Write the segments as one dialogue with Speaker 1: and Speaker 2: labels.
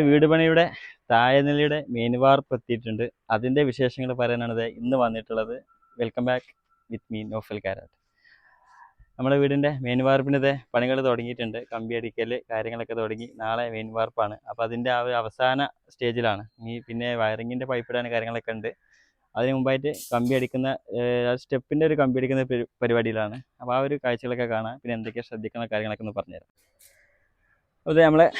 Speaker 1: വീട് പണിയുടെ താഴെനിലയുടെ വാർപ്പ് എത്തിയിട്ടുണ്ട്. അതിന്റെ വിശേഷങ്ങൾ പറയാനാണ് ഇന്ന് വന്നിട്ടുള്ളത്. Welcome back with me Noufal Karat നമ്മുടെ വീടിന്റെ മെയിൻ വാർപ്പിന്റെ പണികൾ തുടങ്ങിയിട്ടുണ്ട്. കമ്പി അടിക്കൽ കാര്യങ്ങളൊക്കെ തുടങ്ങി. നാളെ മെയിൻ വാർപ്പാണ് അപ്പോൾ അതിന്റെ ആ ഒരു അവസാന സ്റ്റേജിലാണ്. ഇനി പിന്നെ വയറിങ്ങിന്റെ പൈപ്പ് ഇടാൻ കാര്യങ്ങളൊക്കെ ഉണ്ട്. അതിന് മുമ്പായിട്ട് കമ്പി അടിക്കുന്ന സ്റ്റെപ്പിന്റെ ഒരു കമ്പി അടിക്കുന്ന പരി- പരിപാടിയിലാണ്. അപ്പോൾ ആ ഒരു കാഴ്ചകളൊക്കെ കാണാം. പിന്നെ എന്തൊക്കെ ശ്രദ്ധിക്കുന്ന കാര്യങ്ങളൊക്കെ ഒന്ന് പറഞ്ഞുതരാം. അതെ നമ്മളെ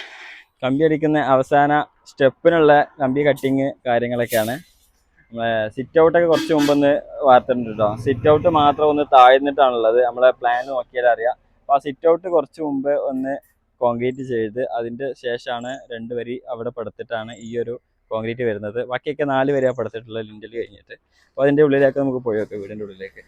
Speaker 1: കമ്പി അടിക്കുന്ന അവസാന സ്റ്റെപ്പിനുള്ള കമ്പി കട്ടിങ് കാര്യങ്ങളൊക്കെയാണ്. നമ്മളെ സിറ്റ് ഔട്ടൊക്കെ കുറച്ച് മുമ്പൊന്ന് വാർത്തിട്ടുണ്ട് കേട്ടോ സിറ്റ് ഔട്ട് മാത്രം ഒന്ന് താഴ്ന്നിട്ടാണുള്ളത്. നമ്മളെ പ്ലാൻ നോക്കിയാൽ അറിയാം. അപ്പോൾ ആ സിറ്റ് ഔട്ട് കുറച്ച് മുമ്പ് ഒന്ന് കോൺക്രീറ്റ് ചെയ്ത് അതിന്റെ ശേഷമാണ് രണ്ട് വരി അവിടെ പെടുത്തിട്ടാണ് ഈ ഒരു കോൺക്രീറ്റ് വരുന്നത്. ബാക്കിയൊക്കെ നാല് വരെയാണ് പെടുത്തിട്ടുള്ളത് ലിൻഡൽ കഴിഞ്ഞിട്ട്. അപ്പോൾ അതിന്റെ ഉള്ളിലേക്ക് നമുക്ക് പോയി നോക്കാം വീടിന്റെ ഉള്ളിലേക്ക്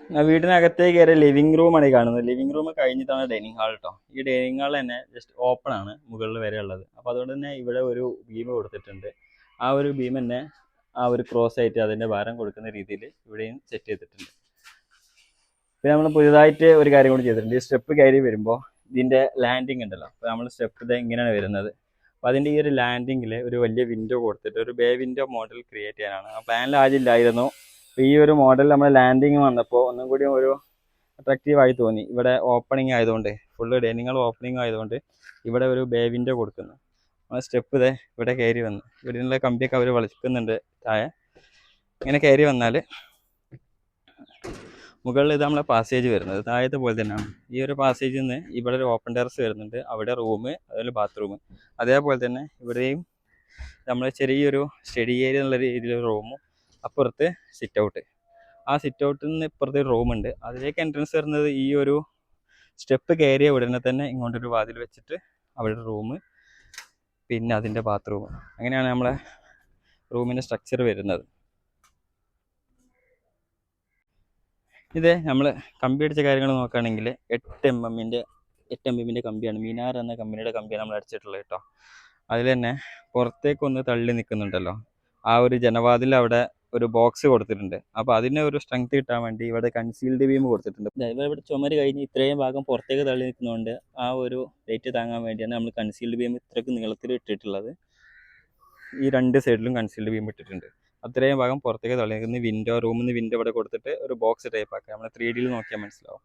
Speaker 1: ആ വീടിനകത്തേക്ക് കയറിയ ലിവിംഗ് റൂമാണ് ഈ കാണുന്നത്. ലിവിംഗ് റൂം കഴിഞ്ഞിട്ടാണ് ഡൈനിങ് ഹാൾ കേട്ടോ ഈ ഡൈനിങ് ഹാൾ തന്നെ ജസ്റ്റ് ഓപ്പൺ ആണ് മുകളിൽ വരെ ഉള്ളത്. അപ്പോൾ അതുകൊണ്ട് തന്നെ ഇവിടെ ഒരു ബീം കൊടുത്തിട്ടുണ്ട്. ആ ഒരു ബീം തന്നെ ആ ഒരു ക്രോസ് ആയിട്ട് അതിന്റെ ഭാരം കൊടുക്കുന്ന രീതിയിൽ ഇവിടെയും സെറ്റ് ചെയ്തിട്ടുണ്ട്. പിന്നെ നമ്മൾ പുതിയതായിട്ട് ഒരു കാര്യം കൂടി ചെയ്തിട്ടുണ്ട്. ഈ സ്റ്റെപ്പ് കയറി വരുമ്പോൾ ഇതിന്റെ ലാൻഡിങ് ഉണ്ടല്ലോ. അപ്പോൾ നമ്മൾ സ്റ്റെപ്പ് ഇത് ഇങ്ങനെയാണ് വരുന്നത്. അപ്പോൾ അതിന്റെ ഈ ഒരു ലാൻഡിങ്ങിൽ ഒരു വലിയ വിൻഡോ കൊടുത്തിട്ട് ഒരു ബേ വിൻഡോ മോഡൽ ക്രിയേറ്റ് ചെയ്യാനാണ്. ആ പ്ലാനിൽ ആദ്യം ഇല്ലായിരുന്നു. അപ്പോൾ ഈ ഒരു മോഡൽ നമ്മൾ ലാൻഡിങ് വന്നപ്പോൾ ഒന്നും കൂടി ഒരു അട്രാക്റ്റീവ് ആയി തോന്നി. ഇവിടെ ഓപ്പണിംഗ് ആയതുകൊണ്ട് ഫുള്ള് ഡൈനിങ്ങൾ ഓപ്പണിംഗ് ആയതുകൊണ്ട് ഇവിടെ ഒരു ബേ വിൻഡോ കൊടുക്കുന്നു. നമ്മൾ സ്റ്റെപ്പ് ഇതേ ഇവിടെ കയറി വന്നു. ഇവിടെയുള്ള കമ്പിയൊക്കെ അവർ വലിക്കുന്നുണ്ട് താഴെ. ഇങ്ങനെ കയറി വന്നാൽ മുകളിൽ ഇത് നമ്മളെ പാസേജ് വരുന്നത്. താഴത്തെ പോലെ തന്നെയാണ്. ഈ ഒരു പാസേജിൽ നിന്ന് ഇവിടെ ഒരു ഓപ്പൺ ടെറസ് വരുന്നുണ്ട്. അവിടെ റൂം അതുപോലെ ബാത്റൂം അതേപോലെ തന്നെ ഇവിടെയും നമ്മൾ ചെറിയൊരു സ്റ്റഡി ഏരിയ എന്നുള്ള രീതിയിലൊരു റൂമും അപ്പുറത്ത് സിറ്റ് ഔട്ട് ആ സിറ്റ് ഔട്ടിൽ നിന്ന് ഇപ്പുറത്ത് ഉണ്ട്. അതിലേക്ക് എൻട്രൻസ് വരുന്നത് ഈ ഒരു സ്റ്റെപ്പ് കയറിയ ഉടനെ തന്നെ ഇങ്ങോട്ടൊരു വാതിൽ വെച്ചിട്ട് അവിടെ റൂം പിന്നെ അതിന്റെ ബാത്റൂം അങ്ങനെയാണ് നമ്മളെ റൂമിന്റെ സ്ട്രക്ചർ വരുന്നത്. ഇത് നമ്മൾ കമ്പി അടിച്ച കാര്യങ്ങൾ നോക്കുകയാണെങ്കിൽ എട്ട് എം എമ്മിന്റെ എട്ട് എം എമ്മിന്റെ കമ്പിയാണ്. മീനാർ എന്ന കമ്പനിയുടെ കമ്പിയാണ് നമ്മൾ അടിച്ചിട്ടുള്ളത് കേട്ടോ. അതിൽ തന്നെ പുറത്തേക്കൊന്ന് തള്ളി നിൽക്കുന്നുണ്ടല്ലോ. ആ ഒരു ജനവാതിൽ അവിടെ ഒരു ബോക്സ് കൊടുത്തിട്ടുണ്ട്. അപ്പോൾ അതിന് ഒരു സ്ട്രെങ്ത് കിട്ടാൻ വേണ്ടി ഇവിടെ കൺസീൽഡ് ബീം കൊടുത്തിട്ടുണ്ട്. ഇവിടെ ചുമര് കഴിഞ്ഞ് ഇത്രയും ഭാഗം പുറത്തേക്ക് തള്ളി നിൽക്കുന്നതുകൊണ്ട് ആ ഒരു വെയിറ്റ് താങ്ങാൻ വേണ്ടിയാണ് നമ്മൾ കൺസീൽഡ് ബീം ഇത്രയ്ക്ക് നീളത്തിൽ ഇട്ടിട്ടുള്ളത്. ഈ രണ്ട് സൈഡിലും കൺസീൽഡ് ബീം ഇട്ടിട്ടുണ്ട്. അത്രയും ഭാഗം പുറത്തേക്ക് തള്ളി നിൽക്കുന്ന വിൻഡോ റൂമിൽ നിന്ന് വിൻഡോ ഇവിടെ കൊടുത്തിട്ട് ഒരു ബോക്സ് ടൈപ്പ് ആക്കുക നമ്മൾ ത്രീ ഡിയിൽ നോക്കിയാൽ മനസ്സിലാവും.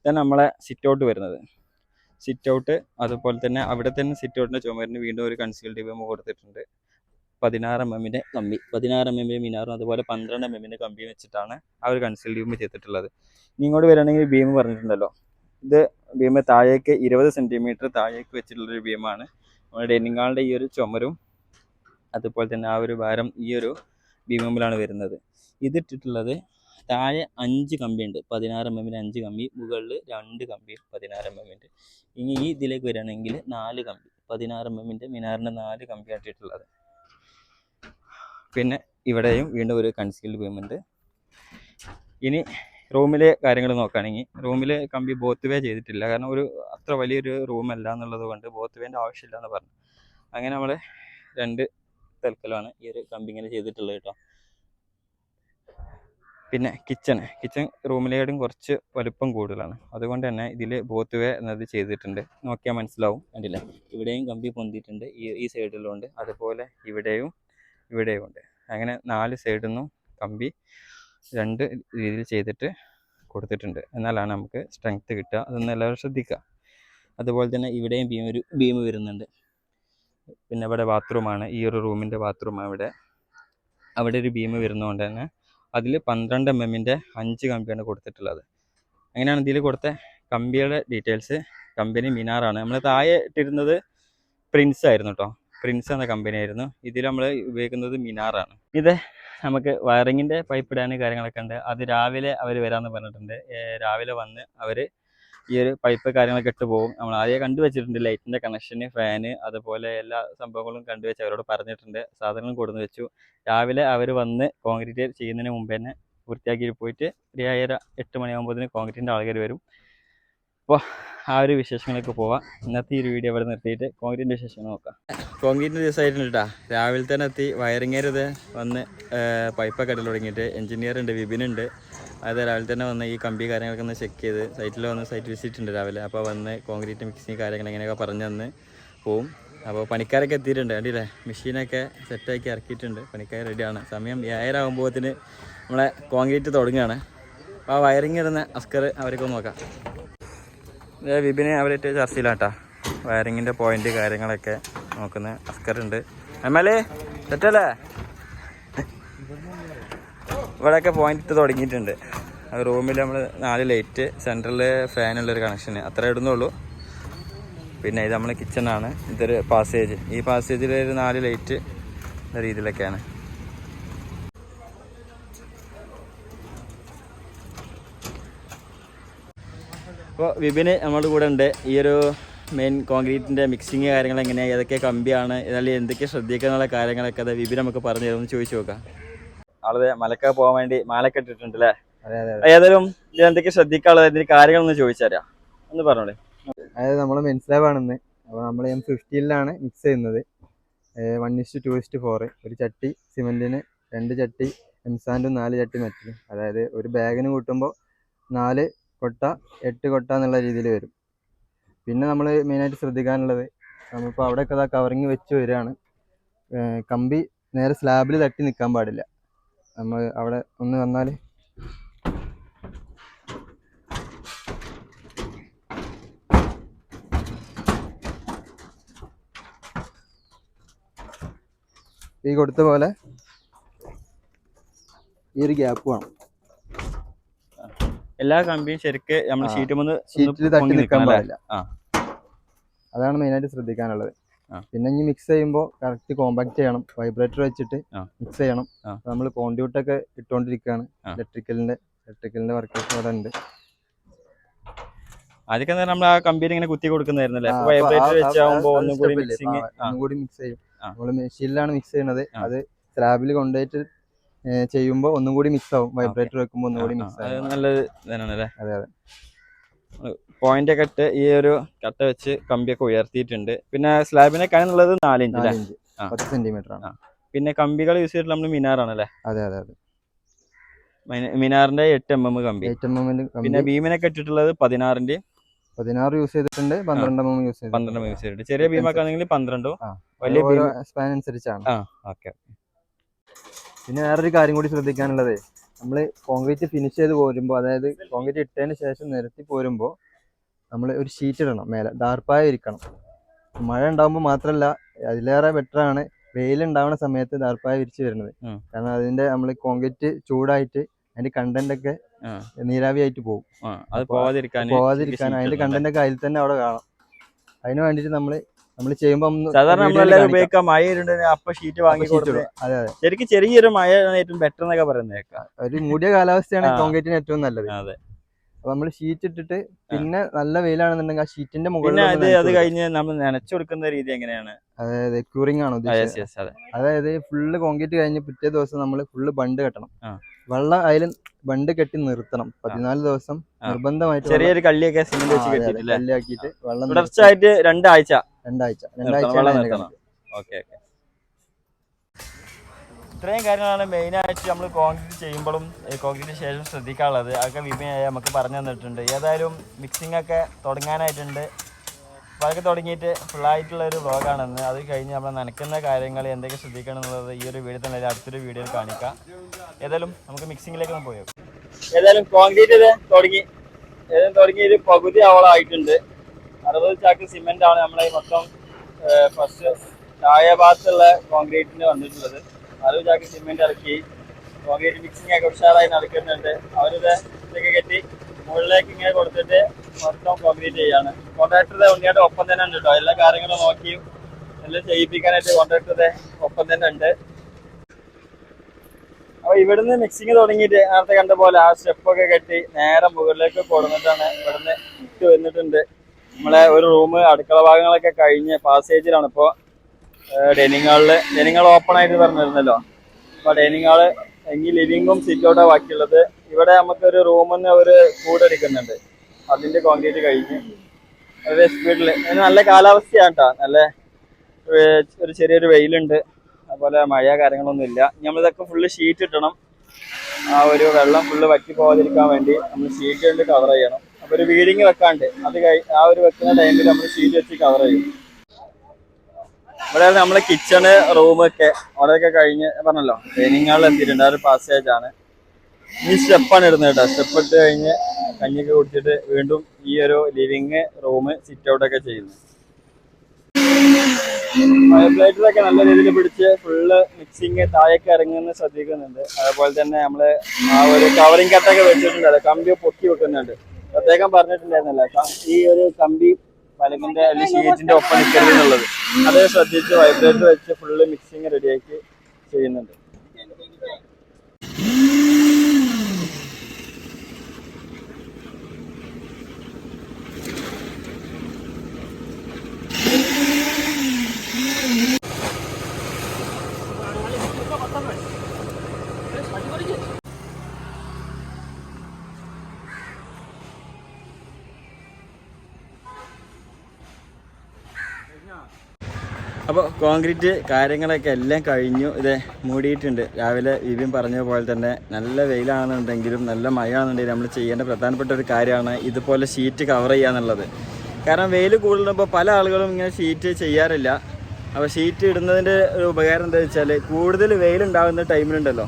Speaker 1: ഇതാണ് നമ്മളെ സിറ്റ് ഔട്ട് വരുന്നത്. സിറ്റ് ഔട്ട് അതുപോലെ തന്നെ അവിടെ തന്നെ സിറ്റ് ഔട്ടിന്റെ ചുമരിന് വീണ്ടും ഒരു കൺസീൽഡ് ബീം കൊടുത്തിട്ടുണ്ട്. പതിനാറ് എം എമ്മിന്റെ കമ്പി. പതിനാറ് എം എമ്മിന്റെ മിനാറും അതുപോലെ പന്ത്രണ്ട് എം എമ്മിന്റെ കമ്പിയും വെച്ചിട്ടാണ് ആ ഒരു ചെയ്യുമ്പോൾ ബീം ചെയ്തിട്ടുള്ളത് ഇനി ഇങ്ങോട്ട് വരികയാണെങ്കിൽ ബീം പറഞ്ഞിട്ടുണ്ടല്ലോ. ഇത് ബീം താഴേക്ക് ഇരുപത് സെന്റിമീറ്റർ താഴേക്ക് വെച്ചിട്ടുള്ളൊരു ബീമാണ് നമ്മുടെ ഡെന്നിങ്ങാളുടെ ഈ ഒരു ചുമരും അതുപോലെ തന്നെ ആ ഒരു ഭാരം ഈ ഒരു ബീമിലാണ് വരുന്നത്. ഇതിട്ടിട്ടുള്ളത് താഴെ അഞ്ച് കമ്പിയുണ്ട് പതിനാറ് എം എമ്മിന് അഞ്ച് കമ്പി മുകളിൽ രണ്ട് കമ്പി പതിനാറ് എം എമ്മിന്റെ ഇനി ഈ ഇതിലേക്ക് വരികയാണെങ്കിൽ നാല് കമ്പി. പതിനാറ് എം എമ്മിന്റെ മിനാറിന്റെ നാല് കമ്പിയാണ് ഇട്ടിട്ടുള്ളത്. പിന്നെ ഇവിടെയും വീണ്ടും ഒരു കൺസീൽഡ് പേയ്മെന്റ് ഇനി റൂമിലെ കാര്യങ്ങൾ നോക്കുകയാണെങ്കിൽ റൂമിൽ കമ്പി ബോത്ത് വേ ചെയ്തിട്ടില്ല. കാരണം ഒരു അത്ര വലിയൊരു റൂമല്ല എന്നുള്ളത് കൊണ്ട് ബോത്ത് വേന്റെ ആവശ്യമില്ല എന്ന് പറഞ്ഞു. അങ്ങനെ നമ്മൾ രണ്ട് തൽക്കലമാണ് ഈ ഒരു കമ്പി ഇങ്ങനെ ചെയ്തിട്ടുള്ളത് കേട്ടോ. പിന്നെ കിച്ചൺ കിച്ചൺ റൂമിലേടും കുറച്ച് വലുപ്പം കൂടുതലാണ്. അതുകൊണ്ട് തന്നെ ഇതിൽ ബോത്ത് വേ എന്നത് ചെയ്തിട്ടുണ്ട്. നോക്കിയാൽ മനസ്സിലാവും. കണ്ടില്ലേ? ഇവിടെയും കമ്പി പൊന്തിയിട്ടുണ്ട്. ഈ ഈ സൈഡിലുണ്ട് അതുപോലെ ഇവിടെയും ഇവിടെയും ഉണ്ട്. അങ്ങനെ നാല് സൈഡിൽ നിന്നും കമ്പി രണ്ട് രീതിയിൽ ചെയ്തിട്ട് കൊടുത്തിട്ടുണ്ട്. എന്നാലാണ് നമുക്ക് സ്ട്രെങ്ത്ത് കിട്ടുക. അതൊന്ന് എല്ലാവരും ശ്രദ്ധിക്കുക. അതുപോലെ തന്നെ ഇവിടെയും ബീം ഒരു ബീം വരുന്നുണ്ട്. പിന്നെ ഇവിടെ ബാത്റൂമാണ് ഈ ഒരു റൂമിന്റെ ബാത്റൂമാണ് ഇവിടെ. അവിടെ ഒരു ബീം വരുന്നതുകൊണ്ട് തന്നെ അതിൽ പന്ത്രണ്ട് എം എമ്മിന്റെ അഞ്ച് കമ്പിയാണ് കൊടുത്തിട്ടുള്ളത്. അങ്ങനെയാണ് ഇതിൽ കൊടുത്ത കമ്പിയുടെ ഡീറ്റെയിൽസ് കമ്പനി മിനാറാണ്. നമ്മൾ താഴെ ഇട്ടിരുന്നത് പ്രിൻസ് ആയിരുന്നു കേട്ടോ പ്രിൻസ് എന്ന കമ്പനി ആയിരുന്നു. ഇതിൽ നമ്മൾ ഉപയോഗിക്കുന്നത് മിനാറാണ് ഇത് നമുക്ക് വയറിങ്ങിന്റെ പൈപ്പ് ഇടാൻ കാര്യങ്ങളൊക്കെ ഉണ്ട്. അത് രാവിലെ അവർ വരാമെന്ന് പറഞ്ഞിട്ടുണ്ട്. രാവിലെ വന്ന് അവർ ഈ ഒരു പൈപ്പ് കാര്യങ്ങളൊക്കെ ഇട്ട് പോകും. നമ്മൾ ആദ്യം കണ്ടുവച്ചിട്ടുണ്ട് ലൈറ്റിന്റെ കണക്ഷന് ഫാന് അതുപോലെ എല്ലാ സംഭവങ്ങളും കണ്ടുവച്ച് അവരോട് പറഞ്ഞിട്ടുണ്ട്. സാധനങ്ങളും കൊടുന്ന് വെച്ചു. രാവിലെ അവർ വന്ന് കോൺക്രീറ്റ് ചെയ്യുന്നതിന് മുമ്പ് തന്നെ വൃത്തിയാക്കി പോയിട്ട് ഒരു ഏഴര എട്ട് മണിയാകുമ്പോൾ കോൺക്രീറ്റിന്റെ ആൾക്കാർ വരും. അപ്പോൾ ആ ഒരു വിശേഷങ്ങളൊക്കെ പോവാം. ഇന്നത്തെ ഈ ഒരു വീഡിയോ ഇവിടെ നിർത്തിയിട്ട് കോൺക്രീറ്റിന്റെ വിശേഷങ്ങൾ നോക്കാം. കോൺക്രീറ്റിന്റെ ദിവസമായിട്ടുണ്ട് കേട്ടോ. രാവിലെ തന്നെ എത്തി വയറിങ്ങരുത് വന്ന് പൈപ്പൊക്കെ ഇടൽ തുടങ്ങിയിട്ട് എഞ്ചിനീയർ ഉണ്ട് വിപിനുണ്ട് അത് രാവിലെ തന്നെ വന്ന് ഈ കമ്പി കാര്യങ്ങളൊക്കെ ഒന്ന് ചെക്ക് ചെയ്ത് സൈറ്റിൽ വന്ന് സൈറ്റ് വിസിറ്റ് ഉണ്ട് രാവിലെ. അപ്പോൾ വന്ന് കോൺക്രീറ്റ് മിക്സിങ് കാര്യങ്ങൾ എങ്ങനെയൊക്കെ പറഞ്ഞു തന്ന് പോവും. അപ്പോൾ പണിക്കാരൊക്കെ എത്തിയിട്ടുണ്ട്. കണ്ടില്ലേ? മെഷീനൊക്കെ സെറ്റാക്കി ഇറക്കിയിട്ടുണ്ട്. പണിക്കാർ റെഡിയാണ് സമയം ഏഴര ആകുമ്പോഴത്തിന് നമ്മളെ കോൺക്രീറ്റ് തുടങ്ങുകയാണ്. അപ്പോൾ ആ വയറിങ് ഇടുന്ന അസ്കർ അവരൊക്കെ നോക്കാം. വിപിന് അവരായിട്ട് ചർച്ചയിലാട്ടാ. വയറിങ്ങിന്റെ പോയിന്റ് കാര്യങ്ങളൊക്കെ നോക്കുന്ന. അസ്കറുണ്ട്. എമ്മലേ തെറ്റല്ലേ? ഇവിടെയൊക്കെ പോയിന്റ് ഇട്ട് തുടങ്ങിയിട്ടുണ്ട്. റൂമിൽ നമ്മൾ നാല് ലൈറ്റ് സെൻട്രൽ ഫാനുള്ളൊരു കണക്ഷന് അത്ര ഇടുന്നുള്ളൂ. പിന്നെ ഇത് നമ്മൾ കിച്ചണാണ് ഇതൊരു പാസേജ് ഈ പാസേജിൽ ഒരു നാല് ലൈറ്റ് രീതിയിലൊക്കെയാണ്. അപ്പോൾ വിപിന് നമ്മുടെ കൂടെ ഉണ്ട്. ഈ ഒരു മെയിൻ കോൺക്രീറ്റിന്റെ മിക്സിങ് കാര്യങ്ങൾ എങ്ങനെയാണ് ഏതൊക്കെ കമ്പിയാണ്? അല്ലെങ്കിൽ എന്തൊക്കെ ശ്രദ്ധിക്കാനുള്ള എന്നുള്ള കാര്യങ്ങളൊക്കെ അത് വിപിൻ നമുക്ക് പറഞ്ഞു തരുമെന്ന് ചോദിച്ചു നോക്കാം. ആളത് മലക്ക പോകാൻ വേണ്ടി മാലൊക്കെ ഇട്ടിട്ടുണ്ട് അല്ലേ? ഏതായാലും ഇത് എന്തൊക്കെ ശ്രദ്ധിക്കാനുള്ളത്? ഇതിന് കാര്യങ്ങളൊന്ന് ചോദിച്ചറിയാം ഒന്ന് പറഞ്ഞോളെ.
Speaker 2: അതായത് നമ്മൾ മനസ്സിലാവാണെന്ന് അപ്പോൾ നമ്മൾ എം ഫിഫ്റ്റീനിലാണ് മിക്സ് ചെയ്യുന്നത്. One is to two is to four ഒരു ചട്ടി സിമെന്റിന് രണ്ട് ചട്ടി എംസാൻഡും നാല് ചട്ടി മറ്റും അതായത് ഒരു ബാഗിന് കൂട്ടുമ്പോൾ നാല് കൊട്ട എട്ട് കൊട്ട എന്നുള്ള രീതിയിൽ വരും. പിന്നെ നമ്മൾ മെയിനായിട്ട് ശ്രദ്ധിക്കാനുള്ളത് നമ്മളിപ്പോൾ അവിടെയൊക്കെ അതാ കവറിങ് വെച്ച് വരികയാണ്. കമ്പി നേരെ സ്ലാബിൽ തട്ടി നിൽക്കാൻ പാടില്ല. നമ്മൾ അവിടെ ഒന്ന് വന്നാൽ ഈ കൊടുത്ത പോലെ ഈ ഒരു ഗ്യാപ്പ് വേണം.
Speaker 1: എല്ലാ കമ്പിയും ശരിക്ക് നമ്മൾ ഷീറ്റ് ഒന്ന്
Speaker 2: ഷീറ്റിൽ തട്ടി നിൽക്കാൻ പാടില്ല.
Speaker 1: ആ.
Speaker 2: അതാണ് മെയിനായിട്ട് ശ്രദ്ധിക്കാനുള്ളത്. പിന്നെ ഇനി മിക്സ് ചെയ്യുമ്പോൾ കറക്റ്റ് കോമ്പാക്ട് ചെയ്യണം. വൈബ്രേറ്റർ വെച്ചിട്ട് മിക്സ് ചെയ്യണം.
Speaker 1: നമ്മൾ
Speaker 2: നമ്മൾ കോണ്ടിയൂട്ടൊക്കെ ഇട്ടുകൊണ്ടിരിക്കുകയാണ് ഇലക്ട്രിക്കലിന്റെ ഇലക്ട്രിക്കലിന്റെ വർക്കേഴ്സ് അവിടെ ഉണ്ട്.
Speaker 1: ആദ്യമൊക്കെ നമ്മൾ ആ കമ്പിയിൽ ഇങ്ങനെ കുത്തി കൊടുക്കുന്നതായിരുന്നല്ലേ വൈബ്രേറ്റർ
Speaker 2: ആ-
Speaker 1: വെച്ചാകുമ്പോൾ ഒന്നും കൂടി? മിക്സിങ്
Speaker 2: ഒന്നും കൂടി മിക്സ് ചെയ്യും. നമ്മൾ മെഷീനിലാണ് മിക്സ് ചെയ്യുന്നത് അത് സ്ലാബിൽ കൊണ്ടുപോയിട്ട് ചെയ്യുമ്പോൾ ഒന്നും കൂടി മിക്സ് ആവും. വൈബ്രേറ്റർ വെക്കുമ്പോൾ ഒന്നും കൂടി മിക്സ് ആവും.
Speaker 1: നല്ലത് തന്നെയാണല്ലേ
Speaker 2: അതെ അതെ.
Speaker 1: പോയിന്റ് ഒക്കെ ഇട്ട് ഈ ഒരു കട്ട വെച്ച് കമ്പിയൊക്കെ ഉയർത്തിയിട്ടുണ്ട്. പിന്നെ സ്ലാബിനെ കാണുന്നുള്ളത് നാലിഞ്ച് അല്ലേ.
Speaker 2: പത്ത് സെന്റിമീറ്റർ ആണ്.
Speaker 1: പിന്നെ കമ്പികൾ യൂസ് ചെയ്തിട്ട് നമ്മൾ മിനാറാണല്ലേ
Speaker 2: അതെ അതെ അതെ.
Speaker 1: മിനാറിന്റെ എട്ട് എം എം കമ്പി.
Speaker 2: എട്ട് എം എമ്മിന്റെ
Speaker 1: പിന്നെ ഭീമിനൊക്കെ ഇട്ടിട്ടുള്ളത് പതിനാറിന്റെ
Speaker 2: പതിനാറ് യൂസ് ചെയ്തിട്ടുണ്ട് പന്ത്രണ്ട് എം എം യൂസ് ചെയ്തിട്ടുണ്ട്.
Speaker 1: പന്ത്രണ്ട് യൂസ് ചെയ്തിട്ടുണ്ട്. ചെറിയ ഭീമൊക്കെ ആണെങ്കിൽ പന്ത്രണ്ടോ. വലിയ
Speaker 2: സ്പാൻ അനുസരിച്ചാണ്.
Speaker 1: ആ ഓക്കെ
Speaker 2: പിന്നെ വേറൊരു കാര്യം കൂടി ശ്രദ്ധിക്കാനുള്ളത്. നമ്മൾ കോൺക്രീറ്റ് ഫിനിഷ് ചെയ്ത് പോരുമ്പോൾ അതായത് കോൺക്രീറ്റ് ഇട്ടതിന് ശേഷം നിരത്തി പോരുമ്പോൾ നമ്മൾ ഒരു ഷീറ്റ് ഇടണം മേലെ. ദാർപ്പായ ഇരിക്കണം മഴ ഉണ്ടാകുമ്പോൾ മാത്രമല്ല അതിലേറെ ബെറ്റർ ആണ് വെയിലുണ്ടാവുന്ന സമയത്ത് ദാർപ്പായ വിരിച്ച് വരുന്നത്. കാരണം അതിന്റെ നമ്മൾ കോൺക്രീറ്റ് ചൂടായിട്ട് അതിന്റെ കണ്ടന്റ് ഒക്കെ
Speaker 1: നീരാവി
Speaker 2: ആയിട്ട് പോകും.
Speaker 1: പോവാതിരിക്കാൻ
Speaker 2: പോവാതിരിക്കാൻ അതിന്റെ കണ്ടന്റ് ഒക്കെ അതിൽ തന്നെ അവിടെ കാണാം. അതിന് വേണ്ടിയിട്ട് നമ്മൾ നമ്മൾ ചെയ്യുമ്പോൾ
Speaker 1: സാധാരണ നമ്മളെല്ലാവരും
Speaker 2: കാണിക്കാം.
Speaker 1: ഉപയോഗിക്കാൻ മഴ ഇരുണ്ടെങ്കിൽ അപ്പൊ ഷീറ്റ് വാങ്ങി കൊടുത്ത്.
Speaker 2: അതെ അതെ.
Speaker 1: ശരിക്കും ചെറിയൊരു മഴ ഏറ്റവും ബെറ്റർ എന്നൊക്കെ പറയുന്നത്
Speaker 2: ഒരു മൂടിയ കാലാവസ്ഥയാണ് കോൺക്രീറ്റിന് ഏറ്റവും നല്ലത്.
Speaker 1: അതെ.
Speaker 2: അപ്പൊ നമ്മൾ ഷീറ്റ് ഇട്ടിട്ട് പിന്നെ നല്ല വെയിലാണെന്നുണ്ടെങ്കിൽ ആ ഷീറ്റിന്റെ മുകളിൽ
Speaker 1: അത് അത് കഴിഞ്ഞ് നമ്മൾ നനച്ചു കൊടുക്കുന്ന രീതി എങ്ങനെയാണ്?
Speaker 2: അതായത് ക്യൂറിംഗ് ആണ് ഉദ്ദേശിച്ചത്. അതായത് ഫുള്ള് കോൺക്രീറ്റ് കഴിഞ്ഞ് പിറ്റേ ദിവസം നമ്മൾ ഫുള്ള് ബണ്ട് കെട്ടണം. വെള്ളം അതിൽ ബണ്ട് കെട്ടി നിർത്തണം. പതിനാല് ദിവസം നിർബന്ധമായിട്ട്
Speaker 1: ചെറിയൊരു കള്ളിയൊക്കെ കള്ളിയാക്കിട്ട്
Speaker 2: വെള്ളം-
Speaker 1: തുടർച്ചയായിട്ട് രണ്ടാഴ്ച.
Speaker 2: രണ്ടാഴ്ച. രണ്ടാഴ്ച.
Speaker 1: Okay okay. ഇത്രയും കാര്യങ്ങളാണ് മെയിനായിട്ട് നമ്മൾ കോൺക്രീറ്റ് ചെയ്യുമ്പോഴും കോൺക്രീറ്റിന് ശേഷം ശ്രദ്ധിക്കാനുള്ളത്. അതൊക്കെ വിപിനായി നമുക്ക് പറഞ്ഞു തന്നിട്ടുണ്ട്. ഏതായാലും മിക്സിംഗ് ഒക്കെ തുടങ്ങാനായിട്ടുണ്ട്. അപ്പോൾ അതൊക്കെ തുടങ്ങിയിട്ട് ഫുള്ളായിട്ടുള്ള ഒരു വ്ളോഗാണെന്ന് അത് കഴിഞ്ഞ് നമ്മൾ നനക്കുന്ന കാര്യങ്ങൾ എന്തൊക്കെ ശ്രദ്ധിക്കണം എന്നുള്ളത് ഈ ഒരു വീഡിയോ തന്നെ അടുത്തൊരു വീഡിയോയിൽ കാണിക്കാം. ഏതായാലും നമുക്ക് മിക്സിങ്ങിലേക്ക് ഒന്ന് പോയോ? ഏതായാലും കോൺക്രീറ്റ് തുടങ്ങി ഏതായാലും തുടങ്ങി ഒരു പകുതി ആവളായിട്ടുണ്ട് അറുപത് ചാക്ക് സിമെന്റ് ആണ് നമ്മളെ മൊത്തം ഫസ്റ്റ് താഴെ ഭാഗത്തുള്ള കോൺക്രീറ്റിന് വന്നിട്ടുള്ളത്. അറുപത് ചാക്ക് സിമെന്റ് ഇറക്കി കോൺക്രീറ്റ് മിക്സിംഗ് ഒക്കെ ഉഷാറായി നടക്കുന്നുണ്ട്. അവരിത് ഇതൊക്കെ കെട്ടി മുകളിലേക്ക് ഇങ്ങനെ കൊടുത്തിട്ട് മൊത്തം കോൺക്രീറ്റ് ചെയ്യാണ്. കോൺട്രാക്ടറുടെ ഉണ്ണിയുടെ ഒപ്പം തന്നെ ഉണ്ട് കേട്ടോ എല്ലാ കാര്യങ്ങളും നോക്കിയും എല്ലാം ചെയ്യിപ്പിക്കാനായിട്ട് കോൺട്രാക്ടറുടെ ഒപ്പം തന്നെ ഉണ്ട്. അപ്പൊ ഇവിടുന്ന് മിക്സിങ് തുടങ്ങിയിട്ട് നേരത്തെ കണ്ട പോലെ ആ സ്റ്റെപ്പൊക്കെ കെട്ടി നേരെ മുകളിലേക്ക് കൊടുന്നിട്ടാണ് ഇവിടുന്ന് ഇട്ട് വന്നിട്ടുണ്ട്. നമ്മളെ ഒരു റൂം അടുക്കള ഭാഗങ്ങളൊക്കെ കഴിഞ്ഞ് പാസേജിലാണ് ഇപ്പോ ഡൈനിങ് ഹാളിൽ ഡൈനിങ് ഹാൾ ഓപ്പൺ ആയിട്ട് പറഞ്ഞിരുന്നല്ലോ. അപ്പൊ ഡൈനിങ് ഹാൾ എങ്കിൽ ലിവിംഗും സിറ്റ് ഔട്ടാ ബാക്കിയുള്ളത്. ഇവിടെ നമുക്ക് ഒരു റൂമിൽ നിന്ന് ഒരു കൂടടിക്കുന്നുണ്ട് അതിന്റെ കോൺക്രീറ്റ് കഴിഞ്ഞ്. സ്പീഡിൽ നല്ല കാലാവസ്ഥയാണ് കേട്ടോ നല്ല ഒരു ചെറിയൊരു വെയിലുണ്ട്. അതുപോലെ മഴ കാര്യങ്ങളൊന്നും ഇല്ല. നമ്മളിതൊക്കെ ഫുള്ള് ഷീറ്റ് ഇട്ടണം ആ ഒരു വെള്ളം ഫുള്ള് വറ്റി പോകാതിരിക്കാൻ വേണ്ടി നമ്മൾ ഷീറ്റ് കൊണ്ട് കവർ ചെയ്യണം. ഒരു വീഡിങ് വെക്കാണ്ട്. അത് ആ ഒരു വെക്കുന്ന ടൈമിൽ നമ്മൾ ഷീറ്റ് വെച്ച് കവർ ചെയ്യും. ഇവിടെ നമ്മളെ കിച്ചണ് റൂമൊക്കെ അവിടെയൊക്കെ കഴിഞ്ഞ് പറഞ്ഞല്ലോ ഡൈനിങ് ഹാളിൽ എത്തിയിട്ടുണ്ട്. ആ ഒരു പാസേജ് ആണ്. ഈ സ്റ്റെപ്പാണ് ഇടുന്നത് കേട്ടോ. സ്റ്റെപ്പ് ഇട്ട് കഴിഞ്ഞ് കഞ്ഞിയൊക്കെ കുടിച്ചിട്ട് വീണ്ടും ഈ ഒരു ലിവിങ് റൂം സിറ്റ് ഔട്ട് ഒക്കെ ചെയ്യുന്നു. പ്ലേറ്റിലൊക്കെ നല്ല രീതിയിൽ പിടിച്ച് ഫുള്ള് മിക്സിങ് താഴേക്ക് ഇറങ്ങുന്ന ശ്രദ്ധിക്കുന്നുണ്ട്. അതുപോലെ തന്നെ നമ്മൾ ആ ഒരു കവറിങ് കട്ടൊക്കെ വെച്ചിട്ടുണ്ട്. കമ്പി പൊക്കി വെക്കുന്നുണ്ട്. പ്രത്യേകം പറഞ്ഞിട്ടുണ്ടായിരുന്നല്ലോ ഈ ഒരു കമ്പി പലകിന്റെ അല്ലെങ്കിൽ ഷീറ്റിന്റെ ഒപ്പം നിൽക്കരുത് എന്നുള്ളത്. അത് ശ്രദ്ധിച്ച് വൈബ്രേറ്റർ വെച്ച് ഫുള്ള് മിക്സിങ് റെഡിയാക്കി ചെയ്യുന്നുണ്ട്. അപ്പോൾ കോൺക്രീറ്റ് കാര്യങ്ങളൊക്കെ എല്ലാം കഴിഞ്ഞു. ഇത് മൂടിയിട്ടുണ്ട്. രാവിലെ വിപിൻ പറഞ്ഞ പോലെ തന്നെ നല്ല വെയിലാണെന്നുണ്ടെങ്കിലും നല്ല മഴയാണെന്നുണ്ടെങ്കിലും നമ്മൾ ചെയ്യേണ്ട പ്രധാനപ്പെട്ട ഒരു കാര്യമാണ് ഇതുപോലെ ഷീറ്റ് കവർ ചെയ്യുക എന്നുള്ളത്. കാരണം വെയിൽ കൂടുതലുമ്പോൾ പല ആളുകളും ഇങ്ങനെ ഷീറ്റ് ചെയ്യാറില്ല. അപ്പോൾ ഷീറ്റ് ഇടുന്നതിന്റെ ഒരു ഉപകാരം എന്താ വെച്ചാൽ കൂടുതൽ വെയിലുണ്ടാകുന്ന ടൈമിലുണ്ടല്ലോ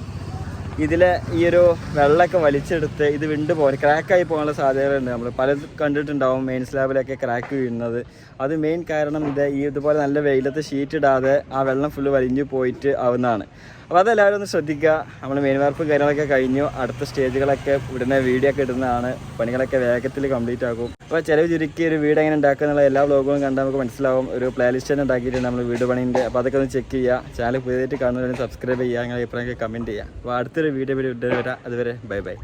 Speaker 1: ഇതിലെ ഈ ഒരു വെള്ളമൊക്കെ വലിച്ചെടുത്ത് ഇത് വിണ്ടു പോകാൻ ക്രാക്കായി പോകാനുള്ള സാധ്യതകളുണ്ട് നമ്മൾ പല കണ്ടിട്ടുണ്ടാവും മെയിൻ സ്ലാബിലൊക്കെ ക്രാക്ക് വീഴുന്നത്. അത് മെയിൻ കാരണം ഇത് ഈ ഇതുപോലെ നല്ല വെയിലത്ത് ഷീറ്റ് ഇടാതെ ആ വെള്ളം ഫുള്ള് വലിഞ്ഞു പോയിട്ട് ആവുന്നതാണ്. അപ്പോൾ അതെല്ലാവരും ഒന്ന് ശ്രദ്ധിക്കുക. നമ്മൾ മെയിൻ വാർപ്പും കാര്യങ്ങളൊക്കെ കഴിഞ്ഞു. അടുത്ത സ്റ്റേജുകളൊക്കെ ഇടുന്ന വീഡിയോ ഒക്കെ ഇടുന്നതാണ്. പണികളൊക്കെ വേഗത്തിൽ കംപ്ലീറ്റ് ആക്കും അപ്പോൾ ചിലവ് ചുരുക്കി ഒരു വീട് എങ്ങനെ ഉണ്ടാക്കുക എല്ലാ വ്ലോഗുകളും കണ്ടാൽ നമുക്ക് മനസ്സിലാവും. ഒരു പ്ലേലിസ്റ്റ് തന്നെ ഉണ്ടാക്കിയിട്ടുണ്ട് നമ്മൾ വീട് പണിന്റെ. അപ്പോൾ അതൊക്കെ ഒന്ന് ചെക്ക് ചെയ്യുക. ചാനൽ പുതിയതായിട്ട് കാണുന്നവരും സബ്സ്ക്രൈബ് ചെയ്യുക. നിങ്ങൾ അഭിപ്രായമൊക്കെ കമന്റ് ചെയ്യുക. അപ്പോൾ അടുത്തൊരു വീഡിയോ വീഡിയോ വരാം. അതുവരെ ബൈ ബൈ